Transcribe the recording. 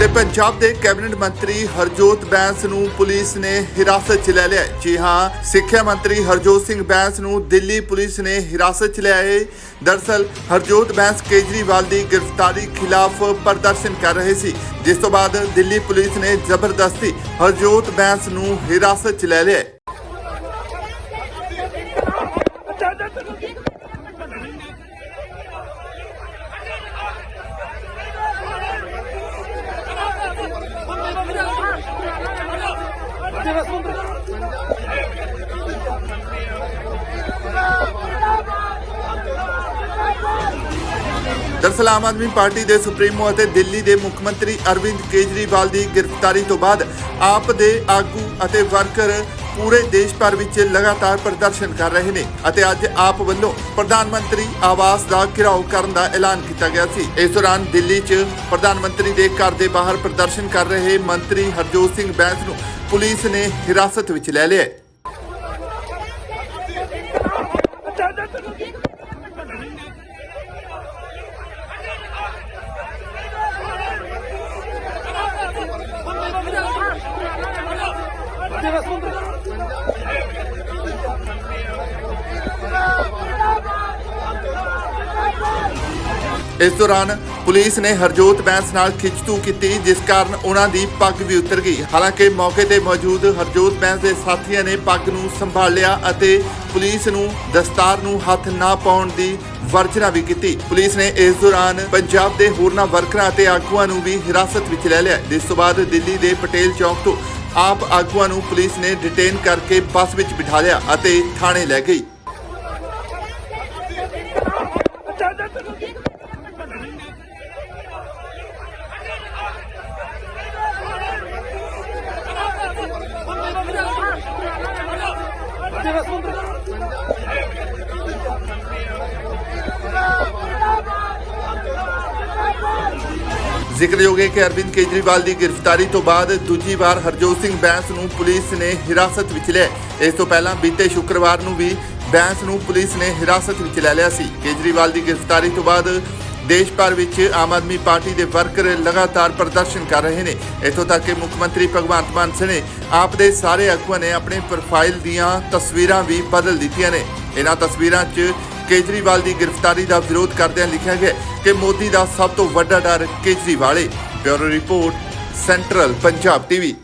ਤੇ ਪੰਜਾਬ ਦੇ ਕੈਬਨਿਟ ਮੰਤਰੀ ਹਰਜੋਤ ਬੈਂਸ ਨੂੰ ਪੁਲਿਸ ਨੇ ਹਿਰਾਸਤ 'ਚ ਲੈ ਲਿਆ ਜੀ ਹਾਂ, ਸਿੱਖਿਆ ਮੰਤਰੀ ਹਰਜੋਤ ਸਿੰਘ ਬੈਂਸ ਨੂੰ ਦਿੱਲੀ ਪੁਲਿਸ ਨੇ ਹਿਰਾਸਤ 'ਚ ਲਿਆ ਹੈ। ਦਰਸਲ, ਹਰਜੋਤ ਬੈਂਸ ਕੇਜਰੀਵਾਲ ਦੀ ਗ੍ਰਿਫਤਾਰੀ ਖਿਲਾਫ ਪ੍ਰਦਰਸ਼ਨ ਕਰ ਰਹੇ ਸੀ, ਜਿਸ ਤੋਂ ਬਾਅਦ ਦਿੱਲੀ ਪੁਲਿਸ ਨੇ ਜ਼ਬਰਦਸਤੀ ਹਰਜੋਤ ਬੈਂਸ ਨੂੰ ਹਿਰਾਸਤ 'ਚ ਲੈ ਲਿਆ ਦਰਸਲ ਆਮ ਆਦਮੀ ਪਾਰਟੀ ਦੇ ਸੁਪਰੀਮੋ ਅਤੇ ਦਿੱਲੀ ਦੇ ਮੁੱਖ ਮੰਤਰੀ ਅਰਵਿੰਦ ਕੇਜਰੀਵਾਲ ਦੀ ਗ੍ਰਿਫਤਾਰੀ ਤੋਂ ਬਾਅਦ ਆਪ ਦੇ ਆਗੂ ਅਤੇ ਵਰਕਰ ਪੂਰੇ ਦੇਸ਼ ਭਰ ਵਿੱਚ ਲਗਾਤਾਰ ਪ੍ਰਦਰਸ਼ਨ ਕਰ ਰਹੇ ਨੇ ਅਤੇ ਅੱਜ ਆਪ ਵੱਲੋਂ ਪ੍ਰਧਾਨ ਮੰਤਰੀ ਆਵਾਸ ਦਾ ਘਿਰਾਓ ਕਰਨ ਦਾ ਐਲਾਨ ਕੀਤਾ ਗਿਆ ਸੀ ਇਸ ਦੌਰਾਨ ਦਿੱਲੀ 'ਚ ਪ੍ਰਧਾਨ ਮੰਤਰੀ ਦੇ ਘਰ ਦੇ ਬਾਹਰ ਪ੍ਰਦਰਸ਼ਨ ਕਰ ਰਹੇ ਮੰਤਰੀ ਹਰਜੋਤ ਸਿੰਘ ਬੈਂਸ ਨੂੰ ਪੁਲਿਸ ਨੇ ਹਿਰਾਸਤ ਵਿੱਚ ਲੈ ਲਿਆ ਹੈ। ਇਸ ਦੌਰਾਨ ਪੁਲਿਸ ਨੇ ਹਰਜੋਤ ਬੈਂਸ ਨਾਲ ਖਿੱਚਤੂ ਕੀਤੀ, ਜਿਸ ਕਾਰਨ ਉਹਨਾਂ ਦੀ ਪੱਗ ਵੀ ਉਤਰ ਗਈ। ਹਾਲਾਂਕਿ ਮੌਕੇ ਤੇ ਮੌਜੂਦ ਹਰਜੋਤ ਬੈਂਸ ਦੇ ਸਾਥੀਆਂ ਨੇ ਪੱਗ ਨੂੰ ਸੰਭਾਲਿਆ ਅਤੇ ਪੁਲਿਸ ਨੂੰ ਦਸਤਾਰ ਨੂੰ ਹੱਥ ਨਾ ਪਾਉਣ ਦੀ ਵਰਜਨਾ ਵੀ ਕੀਤੀ। ਪੁਲਿਸ ਨੇ ਇਸ ਦੌਰਾਨ ਪੰਜਾਬ ਦੇ ਹੋਰਨਾਂ ਵਰਕਰਾਂ ਅਤੇ ਆਗੂਆਂ ਨੂੰ ਵੀ ਹਿਰਾਸਤ ਵਿੱਚ ਲੈ ਲਿਆ। ਜਿਸ ਤੋਂ ਬਾਅਦ ਦਿੱਲੀ ਦੇ ਪਟੇਲ ਚੌਕ ਤੋਂ ਆਪ ਆਗੂਆਂ ਨੂੰ ਪੁਲਿਸ ਨੇ ਡਿਟੇਨ ਕਰਕੇ ਬੱਸ ਵਿੱਚ ਬਿਠਾ ਲਿਆ ਅਤੇ ਥਾਣੇ ਲੈ ਗਈ। ਜ਼ਿਕਰਯੋਗ ਹੈ ਕਿ ਅਰਵਿੰਦ ਕੇਜਰੀਵਾਲ ਦੀ ਗ੍ਰਿਫਤਾਰੀ ਤੋਂ ਬਾਅਦ ਦੂਜੀ ਵਾਰ ਹਰਜੋਤ ਸਿੰਘ ਬੈਂਸ ਨੂੰ ਪੁਲਿਸ ਨੇ ਹਿਰਾਸਤ ਵਿੱਚ ਲਿਆ। ਇਸ ਤੋਂ ਪਹਿਲਾਂ ਬੀਤੇ ਸ਼ੁੱਕਰਵਾਰ ਨੂੰ ਵੀ ਬੈਂਸ ਨੂੰ ਪੁਲਿਸ ਨੇ ਹਿਰਾਸਤ ਵਿੱਚ ਲੈ ਲਿਆ ਸੀ। ਕੇਜਰੀਵਾਲ ਦੀ ਗ੍ਰਿਫਤਾਰੀ ਤੋਂ ਬਾਅਦ ਦੇਸ਼ ਭਰ ਵਿੱਚ ਆਮ ਆਦਮੀ ਪਾਰਟੀ ਦੇ ਵਰਕਰ ਲਗਾਤਾਰ ਪ੍ਰਦਰਸ਼ਨ ਕਰ ਰਹੇ ਨੇ। ਇੱਥੋਂ ਤੱਕ ਕਿ ਮੁੱਖ ਮੰਤਰੀ ਭਗਵੰਤ ਮਾਨ ਸਣੇ ਆਪ ਦੇ ਸਾਰੇ ਆਗੂਆਂ ਨੇ ਆਪਣੇ ਪ੍ਰੋਫਾਈਲ ਦੀਆਂ ਤਸਵੀਰਾਂ ਵੀ ਬਦਲ ਦਿੱਤੀਆਂ ਨੇ। ਇਹਨਾਂ ਤਸਵੀਰਾਂ 'ਚ ਕੇਜਰੀਵਾਲ ਦੀ ਗ੍ਰਿਫਤਾਰੀ ਦਾ ਵਿਰੋਧ ਕਰਦਿਆਂ ਲਿਖਿਆ ਗਿਆ ਕਿ ਮੋਦੀ ਦਾ ਸਭ ਤੋਂ ਵੱਡਾ ਡਰ ਕੇਜਰੀਵਾਲ ਹੈ bureau report, central Punjab TV.